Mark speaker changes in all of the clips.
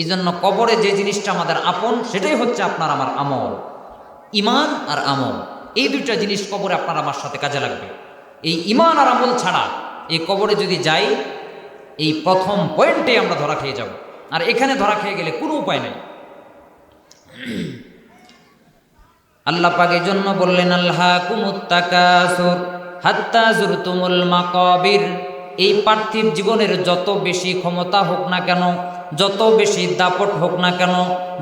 Speaker 1: এই জন্য কবরে যে জিনিসটা আমাদের আপন, সেটাই হচ্ছে আপনার আমার আমল। ইমান আর আমল। এই দুইটা জিনিস কবরে আপনার আমার সাথে কাজে লাগবে। এই ইমান আর আমল ছাড়া এই কবরে যদি যাই, এই প্রথম পয়েন্টে আমরা ধরা খেয়ে যাব। আর এখানে ধরা খেয়ে গেলে কোনো উপায় নেই। আল্লাহ পাক এই জন্য বললেন আল্লাহ কুমুত্তাকাসুর হাত্তা জুরতুমুল মাকাবির। এই পার্থিব জীবনের যত বেশি ক্ষমতা হোক না কেন যত বেশি দাপট হোক না কেন,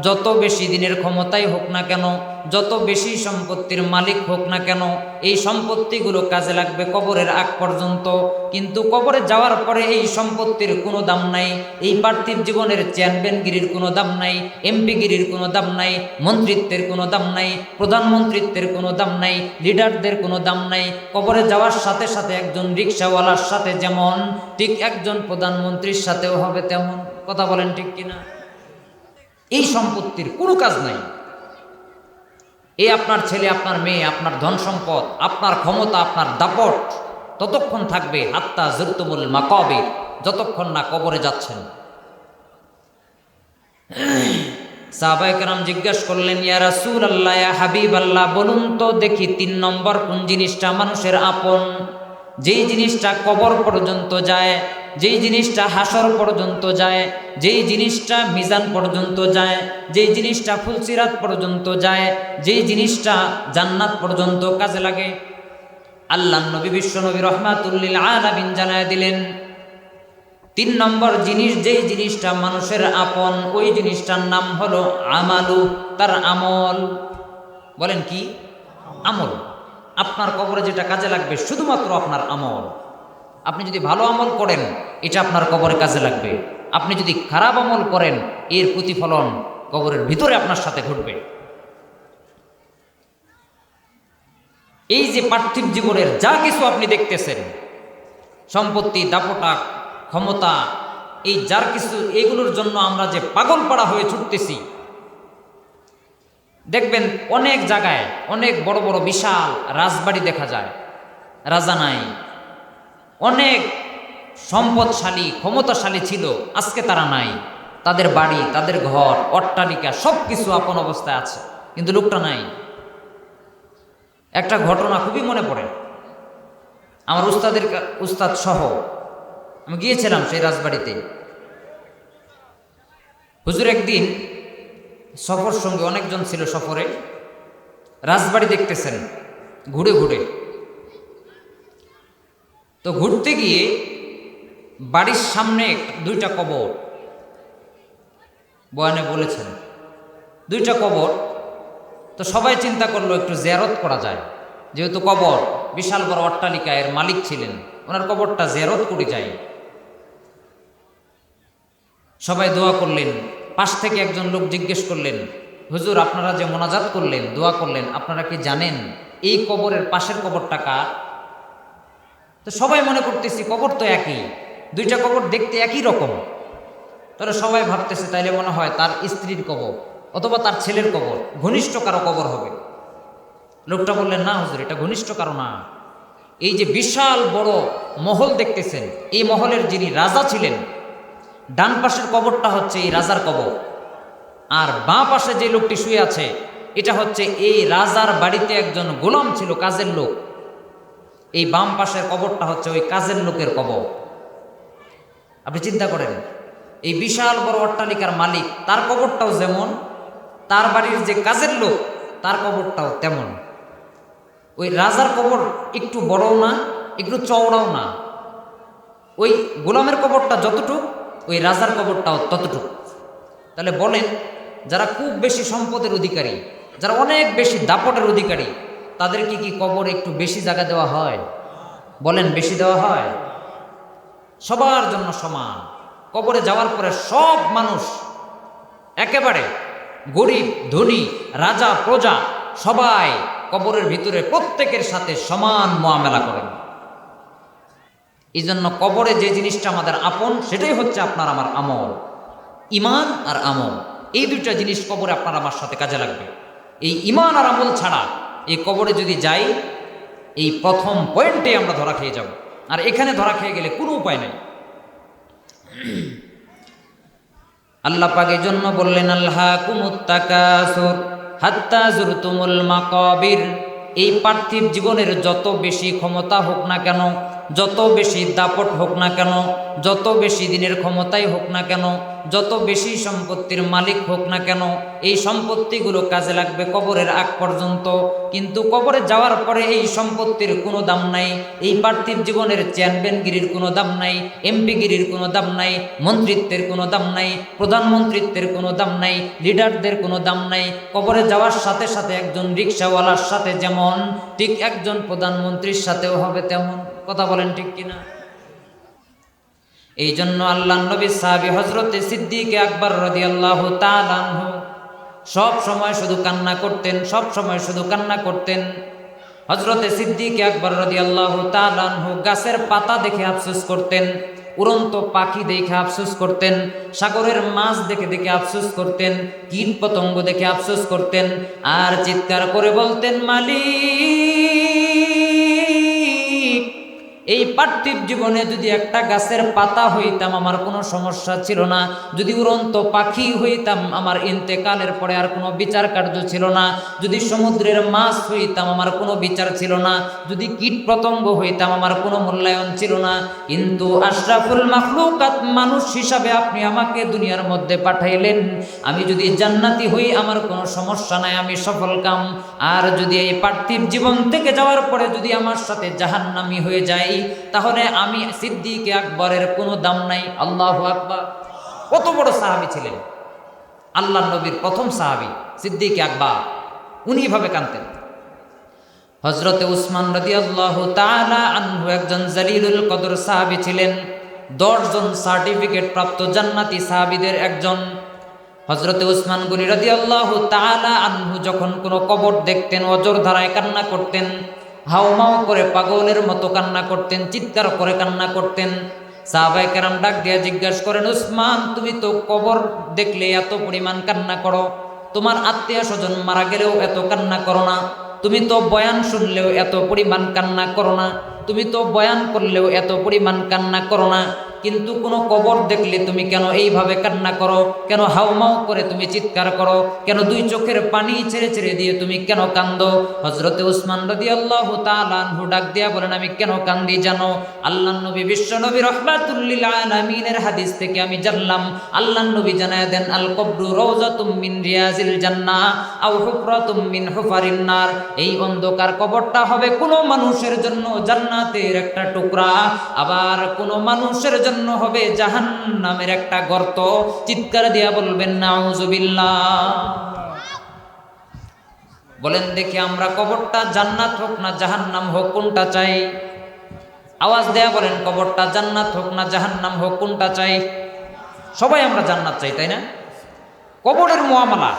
Speaker 1: যত বেশি দিনের ক্ষমতাই হোক না কেন, যত বেশি সম্পত্তির মালিক হোক না কেন, এই সম্পত্তিগুলো কাজে লাগবে কবরের আগ পর্যন্ত। কিন্তু কবরে যাওয়ার পরে এই সম্পত্তির কোনো দাম নাই, এই পার্থিব জীবনের চেয়ারম্যানগিরির কোনো দাম নাই এমপিগিরির কোনো দাম নাই, মন্ত্রিত্বের কোনো দাম নাই, প্রধানমন্ত্রিত্বের কোনো দাম নাই, লিডারদের কোনো দাম নাই, কবরে যাওয়ার সাথে সাথে একজন রিক্সাওয়ালার সাথে যেমন, ঠিক একজন প্রধানমন্ত্রীর সাথেও হবে তেমন। কথা বলেন ঠিক কিনা? এই সম্পত্তির কোনো কাজ নাই। এই আপনার ছেলে, আপনার মেয়ে, আপনার ধন সম্পদ, আপনার ক্ষমতা, আপনার দাপট, ততক্ষণ থাকবে আত্মা জুরতুমুল মাকবে যতক্ষণ না কবরে যাচ্ছেন। সাহবাইকারাম জিজ্ঞেস করলেন, ইয়া রাসূল আল্লাহ হাবিব আল্লাহ বলুন তো দেখি তিন নম্বর কোন জিনিসটা মানুষের আপন? যেই জিনিসটা কবর পর্যন্ত যায় যেই জিনিসটা হাসর পর্যন্ত যায়, যেই জিনিসটা মিজান পর্যন্ত যায়, যেই জিনিসটা ফুলসিরাত পর্যন্ত যায়, যেই জিনিসটা জান্নাত পর্যন্ত কাজে লাগে। আল্লাহ নবী বিশ্ব নবী রহমাতুল্লিল আলামিন জানায় দিলেন, তিন নম্বর জিনিস যেই জিনিসটা মানুষের আপন, ওই জিনিসটার নাম হলো আমালু, তার আমল। বলেন কি? আমল। আপনার কবরে যেটা কাজে লাগবে, শুধুমাত্র আপনার আমল। আপনি যদি ভালো আমল করেন, এটা আপনার কবরে কাজে লাগবে। আপনি যদি খারাপ আমল করেন, এর প্রতিফলন কবরের ভিতরে আপনার সাথে ঘটবে। এই যে পার্থিব জীবনের যা কিছু আপনি দেখতেছেন, সম্পত্তি দাপটা ক্ষমতা, এই যার কিছু, এগুলোর জন্য আমরা যে পাগল পাড়া হয়ে ছুটতেছি, দেখবেন অনেক জায়গায় অনেক বড় বড় বিশাল রাজবাড়ি দেখা যায়। রাজা নাই অনেক সম্পদশালী, ক্ষমতাশালী ছিল, আজকে তারা নাই। তাদের বাড়ি, তাদের ঘর, অট্টালিকা সব কিছু আপন অবস্থায় আছে, কিন্তু লোকটা নাই। একটা ঘটনা খুবই মনে পড়ে। আমার উস্তাদের উস্তাদ সহ, আমি গিয়েছিলাম সেই রাজবাড়িতে। হুজুর একদিন সফর সঙ্গে অনেকজন ছিল সফরে, রাজবাড়ি দেখতেছেন, ঘুরে ঘুরে। তো ঘুরতে গিয়ে বাড়ির সামনে দুইটা কবর। বয়ানে বলেছেন, দুইটা কবর। তো সবাই চিন্তা করল একটু জেরত করা যায়। যেহেতু কবর, বিশাল বড় অট্টালিকা এর মালিক ছিলেন, ওনার কবরটা জেরত করে যায়। সবাই দোয়া করলেন, পাশ থেকে একজন লোক জিজ্ঞেস করলেন, হুজুর, আপনারা যে মোনাজাত করলেন, দোয়া করলেন, আপনারা কি জানেন এই কবরের পাশের কবরটা কার? তো সবাই মনে করতেছি কবর তো একই। দুইটা কবর দেখতে একই রকম। তাহলে সবাই ভাবতেছে তাইলে মনে হয় তার স্ত্রীর কবর অথবা তার ছেলের কবর, ঘনিষ্ঠ কারও কবর হবে। লোকটা বললেন, না হুজুর, এটা ঘনিষ্ঠ কারও না। এই যে বিশাল বড় মহল দেখতেছেন, এই মহলের যিনি রাজা ছিলেন, ডান পাশের কবরটা হচ্ছে এই রাজার কবর। আর বাঁ পাশে যে লোকটি শুয়ে আছে, এটা হচ্ছে এই রাজার বাড়িতে একজন গোলাম ছিল, কাজের লোক। এই বাম পাশের কবরটা হচ্ছে ওই কাজের লোকের কবর। আপনি চিন্তা করেন, এই বিশাল বড় অট্টালিকার মালিক, তার কবরটাও যেমন, তার বাড়ির যে কাজের লোক, তার কবরটাও তেমন। ওই রাজার কবর একটু বড়ও না, একটু চওড়াও না। ওই গোলামের কবরটা যতটুক, ওই রাজার কবরটাও ততটুক। তাহলে বলেন, যারা খুব বেশি সম্পদের অধিকারী, যারা অনেক বেশি দাপটের অধিকারী তাদেরকে কি কবর একটু বেশি জায়গা দেওয়া হয়? বলেন, বেশি দেওয়া হয়? সবার জন্য সমান। কবরে যাওয়ার পরে সব মানুষ একেবারে গরিব, ধনী, রাজা, প্রজা, সবাই কবরের ভিতরে প্রত্যেকের সাথে সমান মোয়ামেলা করেন। এই জন্য কবরে যে জিনিসটা আমাদের আপন, সেটাই হচ্ছে আপনার আমার আমল। ইমান আর আমল। এই দুইটা জিনিস কবরে আপনার আমার সাথে কাজে লাগবে। এই ইমান আর আমল ছাড়া এই কবরে যদি যাই, এই প্রথম পয়েন্টে আমরা ধরা খেয়ে যাব। আর এখানে ধরা খেয়ে গেলে কোনো উপায় নাই। আল্লাহ পাকের জন্য বললেন আল্লাহ কুমুত্তাকাসুর হাত্তা জুরতুমুল মাকাবির। এই পার্থিব জীবনের যত বেশি ক্ষমতা হোক না কেন যত বেশি দাপট হোক না কেন, যত বেশি দিনের ক্ষমতাই হোক না কেন, যত বেশি সম্পত্তির মালিক হোক না কেন, এই সম্পত্তিগুলো কাজে লাগবে কবরের আগ পর্যন্ত। কিন্তু কবরে যাওয়ার পরে এই সম্পত্তির কোনো দাম নাই, এই পার্থিব জীবনের চেয়ারম্যানগিরির কোনো দাম নাই, এমপিগিরির কোনো দাম নাই, মন্ত্রিত্বের কোনো দাম নাই, প্রধানমন্ত্রিত্বের কোনো দাম নাই, লিডারদের কোনো দাম নাই। কবরে যাওয়ার সাথে সাথে একজন রিক্সাওয়ালার সাথে যেমন, ঠিক একজন প্রধানমন্ত্রীর সাথেও হবে তেমন। কথা বলেন ঠিক কিনা? এই জন্য আল্লাহ নবী সাহাবি হজরতে সিদ্দিকে আকবর রদি আল্লাহ তালানহু সব সময় শুধু কান্না করতেন, সব সময় শুধু কান্না করতেন। হজরতে সিদ্দিকে আকবর রদি আল্লাহ তালানহু গাছের পাতা দেখে আফসোস করতেন, উড়ন্ত পাখি দেখে আফসোস করতেন, সাগরের মাছ দেখে দেখে আফসোস করতেন, কীট পতঙ্গ দেখে আফসোস করতেন, আর চিৎকার করে বলতেন, মালিক! এই পার্থিব জীবনে যদি একটা গাছের পাতা হইতাম, আমার কোনো সমস্যা ছিল না। যদি উড়ন্ত পাখি হইতাম, আমার ইন্তেকালের পরে আর কোনো বিচার কার্য ছিল না। যদি সমুদ্রের মাছ হইতাম, আমার কোনো বিচার ছিল না। যদি কীট পতঙ্গ হইতাম, আমার কোনো মূল্যায়ন ছিল না। কিন্তু আশরাফুল মাখলুকাত মানুষ হিসাবে আপনি আমাকে দুনিয়ার মধ্যে পাঠাইলেন। আমি যদি জান্নাতি হই, আমার কোনো সমস্যা নাই, আমি সফল কাম। আর যদি এই পার্থিব জীবন থেকে যাওয়ার পরে যদি আমার সাথে জাহান্নামি হয়ে যাই তাহলে আমি সিদ্দিকে আকবরের কোনো দাম নাই। আল্লাহ আকবর। কত বড় সাহাবি ছিলেন? আল্লাহ নবীর প্রথম সাহাবি, সিদ্দিকে আকবর। উনি ভাবে কানতেন হজরতে উসমান রদি আল্লাহ আনহু একজন জালিলুল কদর সাহাবি ছিলেন। দশজন সার্টিফিকেট প্রাপ্ত জান্নাতি সাহাবিদের একজন। হজরতে উসমান গনি রদি আল্লাহ আনহু যখন কোনো কবর দেখতেন, অজর ধারায় কান্না করতেন হাউমাউ করে পাগলের মতো কান্না করতেন, চিৎকার করে কান্না করতেন। সাহাবাই কেরাম ডাক দিয়ে জিজ্ঞাসা করেন, উসমান, তুমি তো কবর দেখলে এত পরিমাণ কান্না করো। তোমার আত্মীয় স্বজন মারা গেলেও এত কান্না করো না। তুমি তো বয়ান শুনলেও এত পরিমাণ কান্না করো না। তুমি তো বয়ান করলেও এত পরিমাণ কান্না করো না। কিন্তু কোনো কবর দেখলে তুমি কেন এইভাবে কান্না করো? কেন হাউমাউ করে তুমি চিৎকার করো? কেন দুই চোখের পানি ছেড়ে ছেড়ে দিয়ে তুমি কেন কান্দো? হজরতে উসমান রদি আল্লাহ তালানহু ডাক দিয়া বলেন, আমি কেন কান্দি জানো? আল্লাহ নবী বিশ্ব নবী রহমাতুল্লিল হাদিস থেকে আমি জানলাম। আল্লাহ নবী জানায় দেন আল কবরু রওজাতুম রিয়াজিল জান্নাহ আও হুফরাতুম এই অন্ধকার কবরটা হবে কোনো মানুষের জন্য জান্নাতের একটা টুকরা। আবার কোনো মানুষের জন্য হবে জাহান্নামের একটা গর্ত। চিৎকার দিয়া বলবেন, নাউজুবিল্লাহ। বলেন, দেখি আমরা কবরটা জান্নাত হোক না জাহান্নাম হোক, কোনটা চাই? আওয়াজ দেয়া বলেন, কবরটা জান্নাত হোক না জাহান্নাম হোক, কোনটা চাই? সবাই আমরা জান্নাত চাই, তাই না? কবরের মোয়ামলা,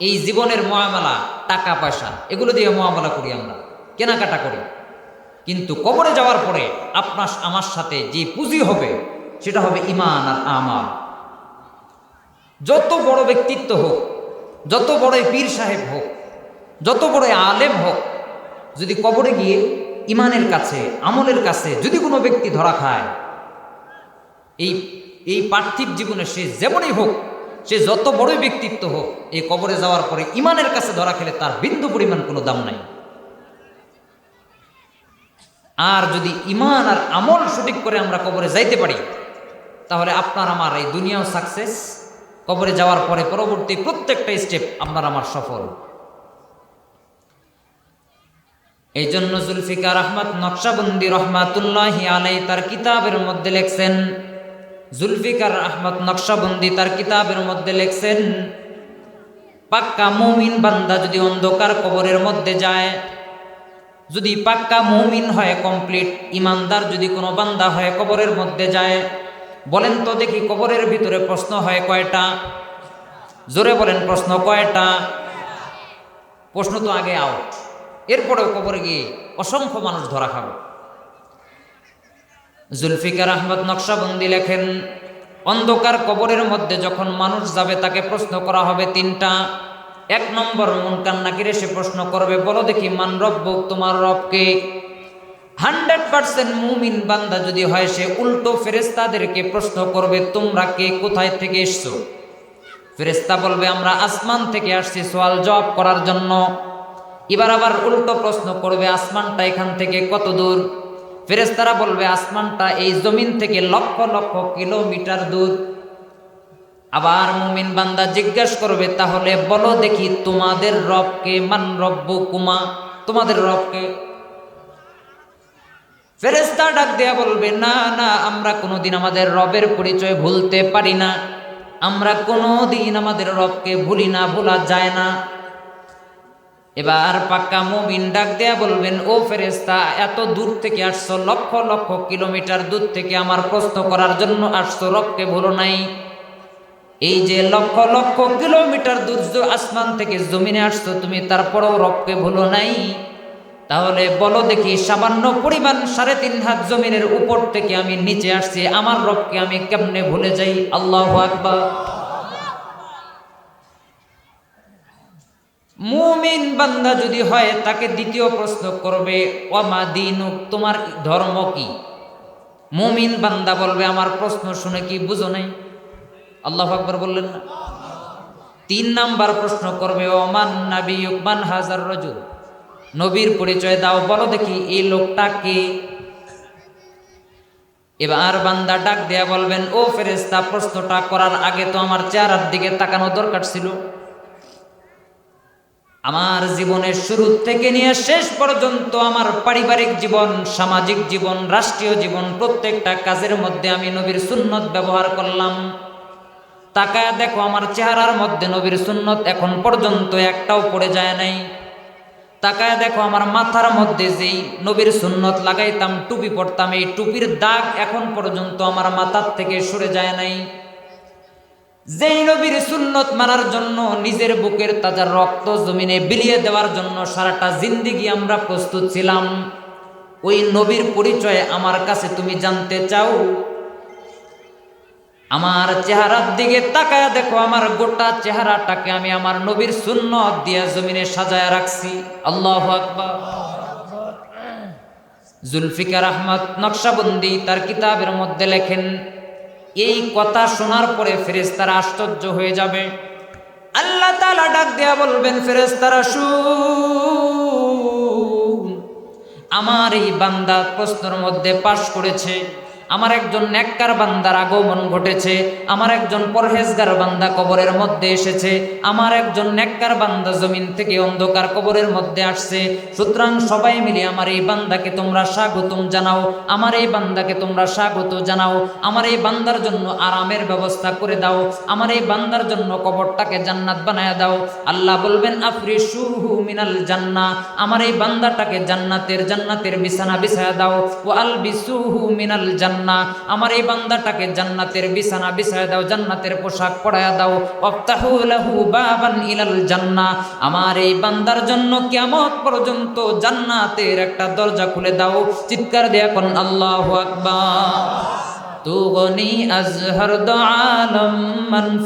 Speaker 1: এই জীবনের মোয়ামলা টাকা পয়সা এগুলো দিয়ে মোয়ামলা করি আমরা, কেনাকাটা করি। কিন্তু কবরে যাওয়ার পরে আপনার, আমার সাথে যে পুঁজি হবে, সেটা হবে ইমান আর আমার যত বড় ব্যক্তিত্ব হোক, যত বড় পীর সাহেব হোক, যত বড় আলেম হোক, যদি কবরে গিয়ে ইমানের কাছে, আমলের কাছে যদি কোনো ব্যক্তি ধরা খায়, এই এই পার্থিব জীবনে সে যেমনই হোক, সে যত বড় ব্যক্তিত্ব হোক, এই কবরে যাওয়ার পরে ইমানের কাছে ধরা খেলে তার বিন্দু পরিমাণ কোনো দাম নাই। আর যদি ইমান আর আমল সঠিক করে আমরা কবরে যাইতে পারি, তাহলে আপনার আমার এই দুনিয়াও সাকসেস কবরে যাওয়ার পরে পরবর্তী প্রত্যেকটা স্টেপ আপনার আমার সফল। এই জন্য জুলফিকার আহমদ নকশাবন্দি রহমাতুল্লাহ আলাই তার কিতাবের মধ্যে লেখছেন, জুলফিকার আহমদ নকশাবন্দি তার কিতাবের মধ্যে লেখছেন, পাক্কা মৌমিন বান্দা যদি অন্ধকার কবরের মধ্যে যায় যদি পাক্কা মৌমিন হয় কমপ্লিট, ইমানদার যদি কোনো বান্দা হয় কবরের মধ্যে যায়, বলেন তো দেখি কবরের ভিতরে প্রশ্ন হয় কয়টা? জোরে বলেন প্রশ্ন কয়টা? প্রশ্ন তো আগে আউট এরপরেও কবরে গিয়ে অসংখ্য মানুষ ধরা খাবে। জুলফিকার আহমদ নকশাবন্দি লেখেন, অন্ধকার কবরের মধ্যে যখন মানুষ যাবে তাকে প্রশ্ন করা হবে তিনটা। এক নম্বর মন কান্নাকিরে সে প্রশ্ন করবে, বলো দেখি মান রব্য তোমার রবকে হান্ড্রেড পার্সেন্ট মুমিন বান্দা যদি হয়, সে উল্টো ফেরেস্তাদেরকে প্রশ্ন করবে, তোমরা কে? কোথায় থেকে এসছো? ফেরেস্তা বলবে, আমরা আসমান থেকে আসছি সোয়াল জবাব করার জন্য। এবার আবার উল্টো প্রশ্ন করবে, আসমানটা এখান থেকে কত দূর? ফেরেস্তারা বলবে, আসমানটা এই জমিন থেকে লক্ষ লক্ষ কিলোমিটার দূর। আবার মুমিন বান্দা জিজ্ঞাসা করবে, তাহলে বলো দেখি তোমাদের রবকে মান রব্য কুমা তোমাদের রবকে? ফেরেস্তা ডাক দেয়া বলবে, না না, আমরা কোনোদিন আমাদের রবের পরিচয় ভুলতে পারি না। আমরা কোনোদিন আমাদের রবকে ভুলি না, ভোলা যায় না। এবার পাক্কা মুমিন ডাক দেয়া বলবেন, ও ফেরেস্তা এত দূর থেকে আসছো, লক্ষ লক্ষ কিলোমিটার দূর থেকে আমার প্রশ্ন করার জন্য আসছো, রবকে ভুলো নাই। এই যে লক্ষ লক্ষ কিলোমিটার দূর আসমান থেকে জমিনে আসছো, তুমি তারপরেও রবকে ভুলো নাই। তাহলে বলো দেখি, সামান্য পরিমাণ সাড়ে তিন হাত জমিনের উপর থেকে আমি নিচে আসছি, আমার রবকে আমি কেমনে ভুলে যাই? আল্লাহ আকবার। মুমিন বান্দা যদি হয়, তাকে দ্বিতীয় প্রশ্ন করবে ওমা দিনুক, তোমার ধর্ম কি? মুমিন বান্দা বলবে, আমার প্রশ্ন শুনে কি বুঝো নাই? আল্লাহ আকবর বললেন না? তিন নাম্বার প্রশ্ন করবে, ওমান নাবি মান হাজার রজুল? নবীর পরিচয় দাও, বলো দেখি এই লোকটা কে? এবার বান্দা ডাক দেয়া বলবেন, ও ফেরেস্তা প্রশ্নটা করার আগে তো আমার চেহারার দিকে তাকানো দরকার ছিল। আমার জীবনের শুরু থেকে নিয়ে শেষ পর্যন্ত আমার পারিবারিক জীবন, সামাজিক জীবন, রাষ্ট্রীয় জীবন প্রত্যেকটা কাজের মধ্যে আমি নবীর সুন্নত ব্যবহার করলাম। তাকায় দেখো আমার চেহারার মধ্যে নবীর সুন্নত এখন পর্যন্ত একটাও পড়ে যায় নাই। তাকায় দেখো আমার মাথার মধ্যে যেই নবীর সুন্নত লাগাইতাম, টুপি পরতাম, এই টুপির দাগ এখন পর্যন্ত আমার মাথার থেকে সরে যায় নাই। যেই নবীর সুন্নত মানার জন্য নিজের বুকের তাজা রক্ত জমিনে বিলিয়ে দেওয়ার জন্য সারাটা জিন্দিগি আমরা প্রস্তুত ছিলাম। ওই নবীর পরিচয় আমার কাছে তুমি জানতে চাও? আমার চেহারার দিকে তাকায়া দেখো, আমার গোটা চেহারাটাকে আমি আমার নবীর সুন্নত দিয়া জমিনে সাজায়া রাখছি। আল্লাহ আকবার। জুলফিকার আহমদ নকশাবন্দি তার কিতাবের মধ্যে লেখেন, এই কথা শোনার পরে ফেরেস্তারা আশ্চর্য হয়ে যাবে। আল্লাহ তালা ডাক দেয়া বলবেন ফেরেস্তারা শুন। আমার এই বান্দা প্রশ্নের মধ্যে পাশ করেছে। আমার একজন নেককার বান্দার আগমন ঘটেছে, আমার একজন পরহেজগার বান্দা কবরের মধ্যে এসেছে, আমার একজন নেককার বান্দা জমিন থেকে অন্ধকার কবরের মধ্যে আসছে। সুতরাং সবাই মিলে আমার এই বান্দাকে তোমরা স্বাগতম জানাও, আমার এই বান্দাকে তোমরা স্বাগত জানাও, আমার এই বান্দার জন্য আরামের ব্যবস্থা করে দাও, আমার এই বান্দার জন্য কবরটাকে জান্নাত বানায় দাও। আল্লাহ বলবেন আফরি সুহু মিনাল জান্না আমার এই বান্দাটাকে জান্নাতের জান্নাতের বিছানা বিছায়া দাও। ও আল বিসুহু মিনাল জান্না। না আমার এই বান্দাটাকে জান্নাতের বিছানা বিছায় দাও, জান্নাতের পোশাক পড়ায় দাও। অফতাহুলাহু বাবান ইলাল জান্না। আমার এই বান্দার জন্য কিয়ামত পর্যন্ত জান্নাতের একটা দরজা খুলে দাও। চিৎকার দেয়া এখন আল্লাহ আকবার। তুগনি আজহর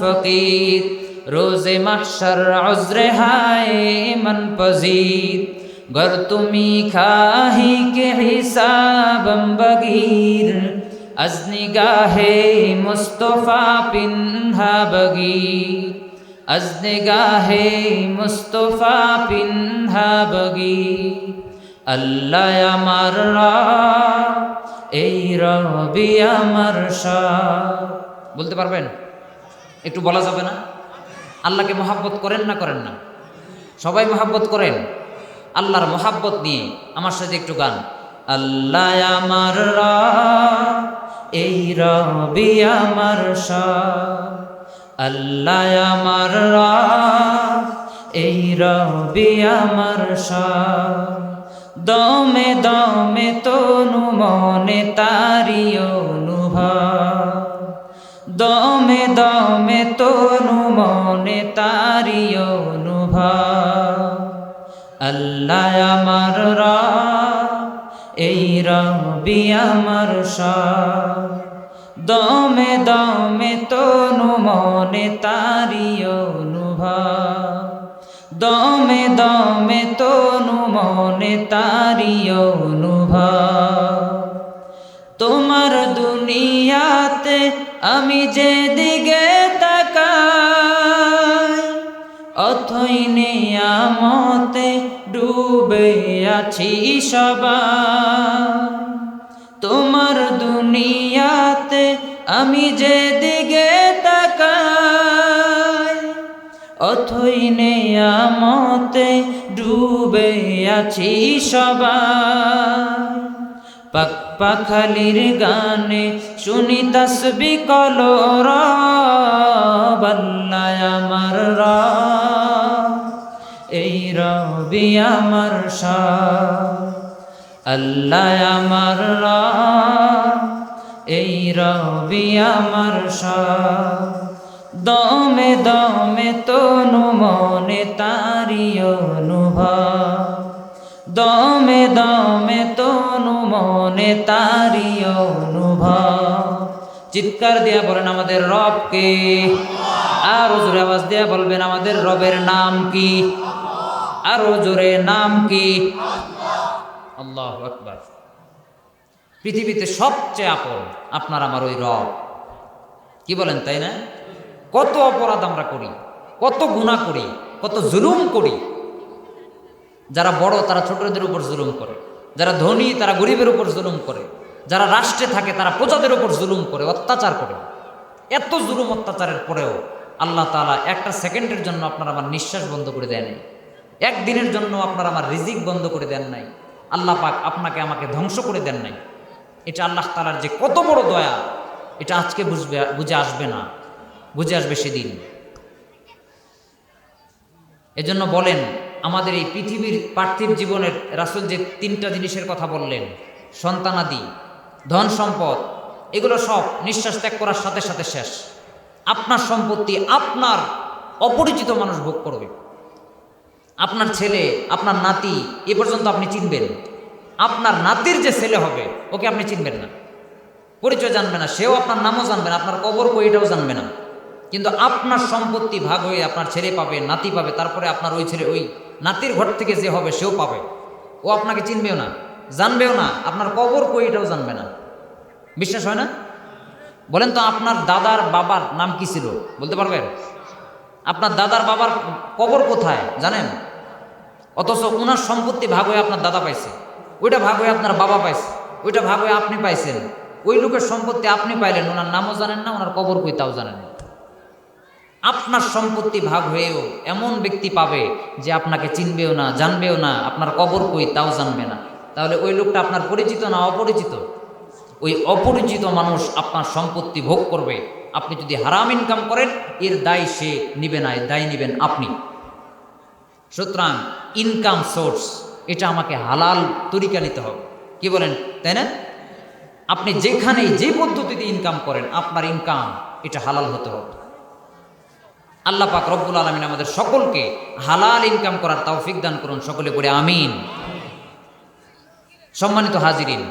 Speaker 1: ফকির রোজে মাহশর অজরে হায় মন পজিত গর তুমি খাহি কে حسابم বগীর। از نگاه مصطفى পিনহা বগীর از نگاه مصطفى পিনহা বগীর আল্লাহ আমার রাব, এই রবি আমার শাহ বলতে পারবেন একটু বলা যাবে না আল্লাহকে মহাব্বত করেন না করেন না সবাই মহাব্বত করেন আল্লাহর মহাব্বত নিয়ে আমার সাথে একটু গান আল্লাহ আমার রাব, এই রবি আমার আল্লাহ আমার এই রবি আমার দমে দমে তনু মনে তারি অনুভব। দমে দমে তনু মনে তারি অনুভব। আল্লাহ আমার রা আমার দমে দমে তনু মনে তারি অনুভব। দমে দমে তনু মনে তারি অনুভব। তোমার দুনিয়াতে আমি যে দিকে তাকাই, অথই নিয়ামতে ডুবে আছি সবাই। তোমার দুনিয়াতে আমি যে দিকে তাকাই, অথই নেয়ামতে ডুবে আছি সবাই। পাক পাখালির গানে শুনি তসবি কলর বল্লায় আমার রা এই রবি আমার শাহ আল্লাহ আমার এই রবি আমার দমে দমে তনু মনে তারি অনুভব। দমে দমে তনু মনে তারি অনুভব। চিৎকার দিয়া বলেন আমাদের রবকে। আর জোরে আওয়াজ দিয়া বলবেন আমাদের রবের নাম কি? আরও জোরে নাম কি? আল্লাহ পৃথিবীতে সবচেয়ে আপন আপনার, আমার ওই রব। কি বলেন, তাই না? কত অপরাধ আমরা করি, কত গুণা করি, কত জুলুম করি। যারা বড়, তারা ছোটদের উপর জুলুম করে। যারা ধনী, তারা গরিবের উপর জুলুম করে। যারা রাষ্ট্রে থাকে, তারা প্রজাদের উপর জুলুম করে, অত্যাচার করে। এত জুলুম, অত্যাচারের পরেও আল্লাহ তাআলা একটা সেকেন্ডের জন্য আপনার আমার নিঃশ্বাস বন্ধ করে দেয় নাই। একদিনের জন্য আপনার আমার রিজিক বন্ধ করে দেন নাই। আল্লাহ পাক আপনাকে আমাকে ধ্বংস করে দেন নাই। এটা আল্লাহ তালার যে কত বড় দয়া, এটা আজকে বুঝবে, বুঝে আসবে না। বুঝে আসবে সেদিন। এজন্য বলেন, আমাদের এই পৃথিবীর পার্থিব জীবনের রাসুল যে তিনটা জিনিসের কথা বললেন সন্তানাদি ধন সম্পদ, এগুলো সব নিঃশ্বাস ত্যাগ করার সাথে সাথে শেষ। আপনার সম্পত্তি আপনার অপরিচিত মানুষ ভোগ করবে। আপনার ছেলে, আপনার নাতি, এ পর্যন্ত আপনি চিনবেন। আপনার নাতির যে ছেলে হবে, ওকে আপনি চিনবেন না। পরিচয় জানবে না, সেও আপনার নামও জানবে না, আপনার কবর কই এটাও জানবে না। কিন্তু আপনার সম্পত্তি ভাগ হয়ে আপনার ছেলে পাবে, নাতি পাবে, তারপরে আপনার ওই ছেলে, ওই নাতির ঘর থেকে যে হবে, সেও পাবে। ও আপনাকে চিনবেও না, জানবেও না, আপনার কবর কই এটাও জানবে না। বিশ্বাস হয় না? বলেন তো, আপনার দাদার বাবার নাম কি ছিল? বলতে পারবেন? আপনার দাদার বাবার কবর কোথায়, জানেন? অথচ ওনার সম্পত্তি ভাগ হয়ে আপনার দাদা পাইছে, ওইটা ভাগ হয়ে আপনার বাবা পাইছে, ওইটা ভাগ হয়ে আপনি পাইছেন, ওই লোকের সম্পত্তি আপনি পাইলেন ওনার নামও জানেন না ওনার কবর কই তাও জানেন আপনার সম্পত্তি ভাগ হয়েও এমন ব্যক্তি পাবে যে আপনাকে চিনবেও না, জানবেও না, আপনার কবর কই তাও জানবে না। তাহলে ওই লোকটা আপনার পরিচিত না অপরিচিত? ওই অপরিচিত মানুষ আপনার সম্পত্তি ভোগ করবে। আপনি যদি হারাম ইনকাম করেন, এর দায় সে নিবে না দায় নিবেন আপনি। সুতরাং ইনকাম সোর্স এটা আমাকে হালাল তরিকা নিতে হবে। কি বলেন? তাই না? আপনি যেখানেই যে পদ্ধতিতে ইনকাম করেন, আপনার ইনকাম এটা হালাল হতে হবে। আল্লাহ পাক রব্বুল আলমিন আমাদের সকলকে হালাল ইনকাম করার তৌফিক দান করুন। সকলে করে আমিন। সম্মানিত হাজিরিন